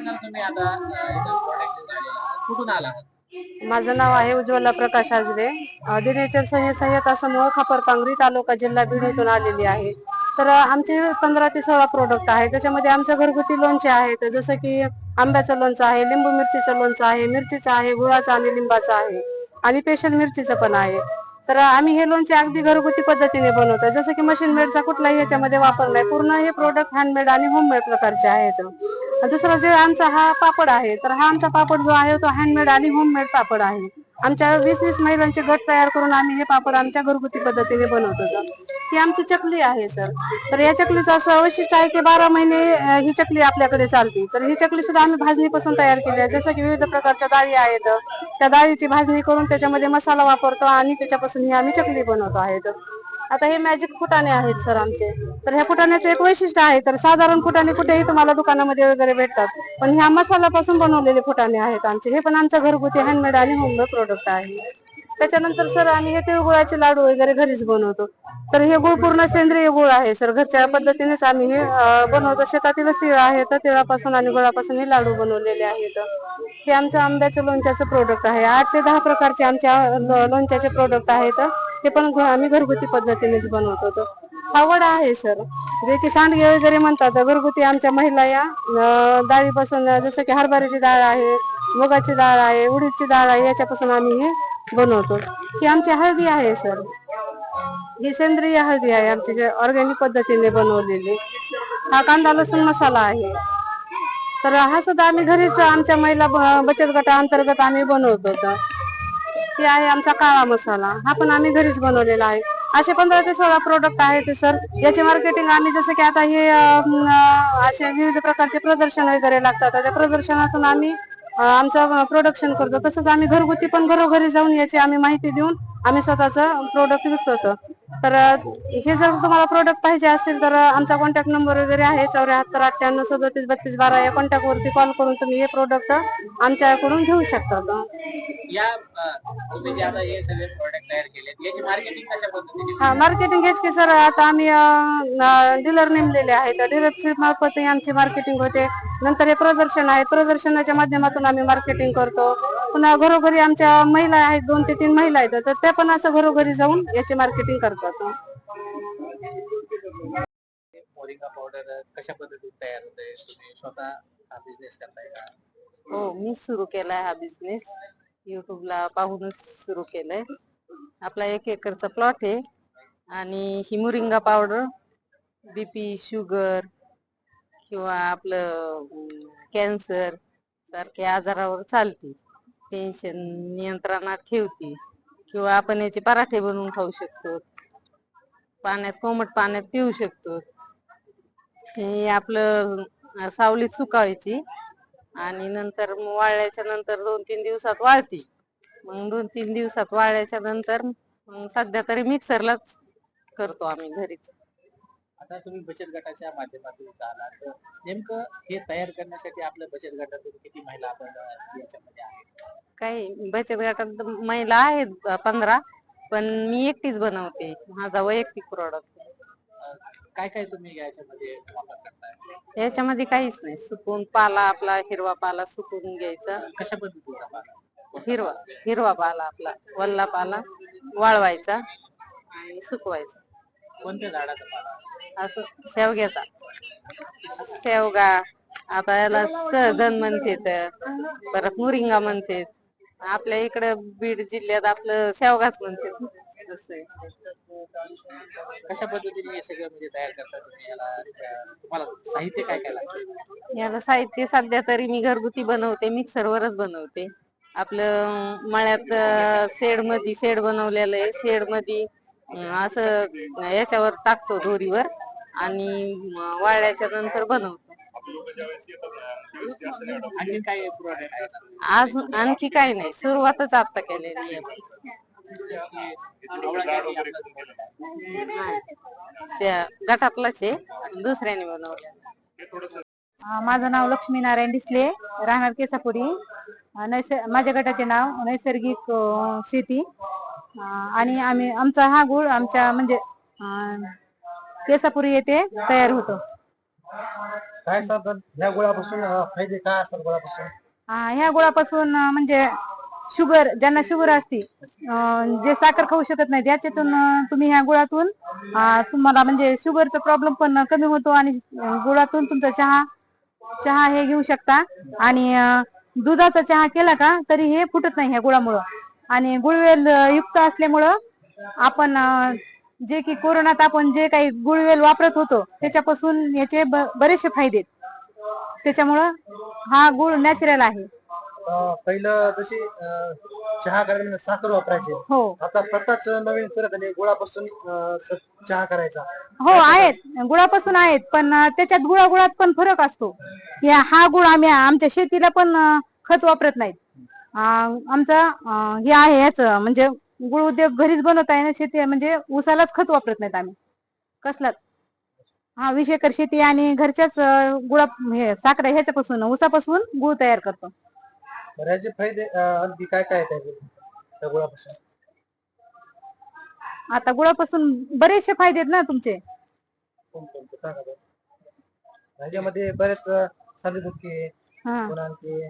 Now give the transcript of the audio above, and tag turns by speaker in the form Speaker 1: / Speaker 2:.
Speaker 1: सांगाल तुम्ही आता कुठून आला
Speaker 2: माझं नाव आहे उज्ज्वला प्रकाश आजबे. दिनेचर सह्य सहाय्यता समूह खापरपांगरी तालुका जिल्हा बीड इथून आलेली आहे. तर आमचे पंधरा ते सोळा प्रोडक्ट आहे. त्याच्यामध्ये आमचं घरगुती लोणचे आहेत. जसं की आंब्याचं लोणचं आहे लिंबू मिरचीचं लोणचं आहे मिरचीचं आहे गुळाचं आणि लिंबाचं आहे. आणि स्पेशल मिरचीचं पण आहे. तर आम्ही हे लोणचे अगदी घरगुती पद्धतीने बनवतो. जसं की मशीन मेडचा कुठलाही याच्यामध्ये वापर नाही. पूर्ण हे प्रोडक्ट हँडमेड आणि होममेड प्रकारचे आहेत. दुसरा जे आमचा हा पापड आहे तर हा आमचा पापड जो आहे तो हँडमेड आणि होममेड पापड आहे. आमच्या वीस वीस महिलांचे गट तयार करून आम्ही हे पापड आमच्या घरगुती पद्धतीने बनवतो. ही आमची चकली आहे सर तर या चकलीचं असं वैशिष्ट्य आहे की बारा महिने ही चकली आपल्याकडे चालते. तर ही चकली सुद्धा आम्ही भाजणीपासून तयार केली आहे. जसं की विविध प्रकारच्या डाळी आहेत. त्या डाळीची भाजणी करून त्याच्यामध्ये मसाला वापरतो आणि त्याच्यापासून ही आम्ही चकली बनवतो आहेत. आता हे मॅजिक फुटाणे आहेत सर आमचे. तर ह्या फुटाण्याचं एक वैशिष्ट्य आहे. तर साधारण फुटाणे कुठेही तुम्हाला दुकानामध्ये वगैरे भेटतात. पण ह्या मसाल्यापासून बनवलेले फुटाणे आहेत आमचे. हे पण आमचं घरगुती हँडमेड आणि होममेड प्रोडक्ट आहे. त्याच्यानंतर सर आम्ही हे तिळगुळाचे लाडू वगैरे घरीच बनवतो. तर हे गुळ पूर्ण सेंद्रिय गुळ आहे सर. घरच्या पद्धतीनेच आम्ही हे बनवतो. शेतातीलच तिळ आहे तर तिळापासून आणि गुळापासून हे लाडू बनवलेले आहेत. हे आमचं आंब्याचं लोणच्याचं प्रोडक्ट आहे. आठ ते दहा प्रकारचे आमच्या लोणच्याचे प्रोडक्ट आहेत. हे पण घ- आम्ही घरगुती पद्धतीनेच बनवतो. तो. हा वडा आहे सर. जे की सांडगे वगैरे म्हणतात. घरगुती आमच्या महिला या डाळीपासून जसं की हरभऱ्याची डाळ आहे मुगाची डाळ आहे उडीदची डाळ आहे याच्यापासून आम्ही हे बनवतो. ही आमची हळदी आहे सर. ही सेंद्रिय हळदी आहे आमची जे ऑर्गॅनिक पद्धतीने बनवलेली. हा कांदा लसूण मसाला आहे. तर हा सुद्धा आम्ही घरीच आमच्या महिला बचत बचत गटाअंतर्गत आम्ही बनवतो तर हे आहे आमचा काळा मसाला. हा पण आम्ही घरीच बनवलेला आहे. असे पंधरा ते सोळा प्रोडक्ट आहेत सर. याचे मार्केटिंग आम्ही जसं की आता हे असे विविध प्रकारचे प्रदर्शन वगैरे लागतात. त्या प्रदर्शनातून आम्ही आमचं प्रोडक्शन करतो. तसंच आम्ही घरगुती पण घरोघरी जाऊन याची आम्ही माहिती देऊन आम्ही स्वतःचं प्रोडक्ट विकतो तर हे जर तुम्हाला प्रोडक्ट पाहिजे असतील तर आमचा कॉन्टॅक्ट नंबर वगैरे आहे चौऱ्याहत्तर अठ्ठ्याण्णव सदतीस बत्तीस बारा या कॉन्टॅक्ट वरती कॉल करून तुम्ही हे प्रोडक्ट आमच्याकडून घेऊ शकता.
Speaker 1: या अं, तुम्ही जे आता हे सगळे प्रोडक्ट तयार केले याची मार्केटिंग कशा पद्धतीने
Speaker 2: हा मार्केटिंग हेच की सर आता आम्ही डीलर नेमलेले आहेत. डीलरशिप मार्फत आमची मार्केटिंग होते. नंतर हे प्रदर्शन आहे. प्रदर्शनाच्या माध्यमातून आम्ही मार्केटिंग करतो. पुन्हा घरोघरी आमच्या महिला आहेत दोन ते तीन महिला आहेत तर त्या पण असं घरोघरी जाऊन याची मार्केटिंग करतात.
Speaker 1: मोरिंगा पावडर कशा पद्धतीने तयार होते तुम्ही स्वतः हा बिझनेस करताय का?
Speaker 3: हो मी सुरू केलाय हा बिझनेस युट्यूबला पाहूनच सुरू केलाय. आपला एक एकरचा प्लॉट आहे आणि ही मुरिंगा पावडर बीपी शुगर किंवा आपलं कॅन्सर सारख्या आजारावर चालते. टेन्शन नियंत्रणात ठेवते. किंवा आपण याचे पराठे बनवून खाऊ शकतो. पाण्यात कोमट पाण्यात पिऊ शकतो. हे आपलं सावलीत सुकावायची. आणि नंतर मग वाळल्याच्या नंतर दोन तीन दिवसात वाळती. मग दोन तीन दिवसात वाळल्याच्या नंतर मग सध्या तरी मिक्सरलाच करतो आम्ही घरीच.
Speaker 1: आता तुम्ही बचत गटाच्या माध्यमातून इथं आलात तर नेमकं हे तयार करण्यासाठी आपल्या बचत गटातून किती महिला आपण अं, याच्यामध्ये आहेत?
Speaker 3: काही बचत गटात महिला आहेत पंधरा पण मी एकटीच बनवते. माझा वैयक्तिक प्रॉडक्ट
Speaker 1: अं, काय काय तुम्ही याच्यामध्ये वापर करताय?
Speaker 3: याच्यामध्ये काहीच नाही. सुकून पाला आपला हिरवा पाला सुकून घ्यायचा.
Speaker 1: कशा पद्धतीचा?
Speaker 3: हिरवा हिरवा पाला आपला वल्ला पाला वाळवायचा आणि सुकवायचा.
Speaker 1: कोणत्या झाडाचा पाला?
Speaker 3: असं शेवग्याचा शेवगा आता याला सहजन म्हणतेत. परत मुरिंगा म्हणतेत. आपल्या इकडं बीड जिल्ह्यात आपलं शेवगाच म्हणतात.
Speaker 1: कशा पद्धतीने हे सगळं म्हणजे तयार करता तुम्ही? याला तुम्हाला साहित्य काय काय लागतं?
Speaker 3: याला साहित्य सध्या तरी मी घरगुती बनवते मिक्सरवरच बनवते. आपलं मळ्यात शेडमध्ये शेड बनवलेलं आहे. शेडमध्ये असं याच्यावर टाकतो दोरीवर. आणि वाळल्याच्या नंतर बनवतो.
Speaker 1: आणखी काय
Speaker 3: आज आणखी काही नाही. सुरुवातच आता केलेली आहे. गटातलाच आहे. दुसऱ्याने बनवल्या
Speaker 2: अं, माझं नाव लक्ष्मी नारायण डिसले. राहणार केसापुरी. अं, नैस माझ्या गटाचे नाव नैसर्गिक शेती. आणि आम्ही आमचा हा गुळ आमच्या म्हणजे केसापुरी येथे तयार होतो.
Speaker 4: काय सांगतात? ह्या गुळापासून अं, फायदे काय असतात गुळापासून?
Speaker 5: आ, ह्या गुळापासून अं, म्हणजे शुगर ज्यांना शुगर असते अं, जे साखर खाऊ शकत नाही त्याच्यातून अं, तुम्ही ह्या गुळातून तुम्हाला म्हणजे शुगरचा प्रॉब्लेम पण कमी होतो आणि अं, गुळातून तुमचा चहा चहा हे घेऊ शकता. आणि अं, दुधाचा चहा केला का तरी हे फुटत नाही ह्या गुळामुळं. आणि गुळवेल अं, युक्त असल्यामुळं आपण अं, जे की कोरोनात आपण जे काही गुळवेल वापरत होतो त्याच्यापासून याचे बरेचसे फायदे आहेत. त्याच्यामुळं हा गुळ नॅचरल आहे.
Speaker 4: अं, पहिलं जशी अं, चहा करायला साखर वापरायचे.
Speaker 5: हो.
Speaker 4: आता प्रताच नवीन करत आले गुळापासून अं, स- चहा करायचा.
Speaker 5: हो आहेत. गुळापासून आहेत पण अं, त्याच्यात गुळागुळात पण फरक असतो. या हा गुळ आम्ही आमच्या शेतीला पण अं, खत वापरत नाहीत. अं, आमचा अं, हे आहे याच म्हणजे गुळ उद्योग घरीच बनवत आहे ना शेती म्हणजे उसालाच खत वापरत नाहीत आम्ही. कसलाच. हा वीस एकर शेती आणि घरच्याच गुळा हे साखर ह्याच्यापासून उसापासून गुळ तयार करतो.
Speaker 4: फायदे अं, आणखी काय काय आहेत ह्याचे? त्या गुळापासून?
Speaker 5: आता गुळापासून बरेचसे फायदे आहेत ना तुमचे.
Speaker 4: कोणकोणते? सांगा बरं. ह्याच्यामध्ये बरेच सांधेदुखी
Speaker 5: हा.
Speaker 4: आणखी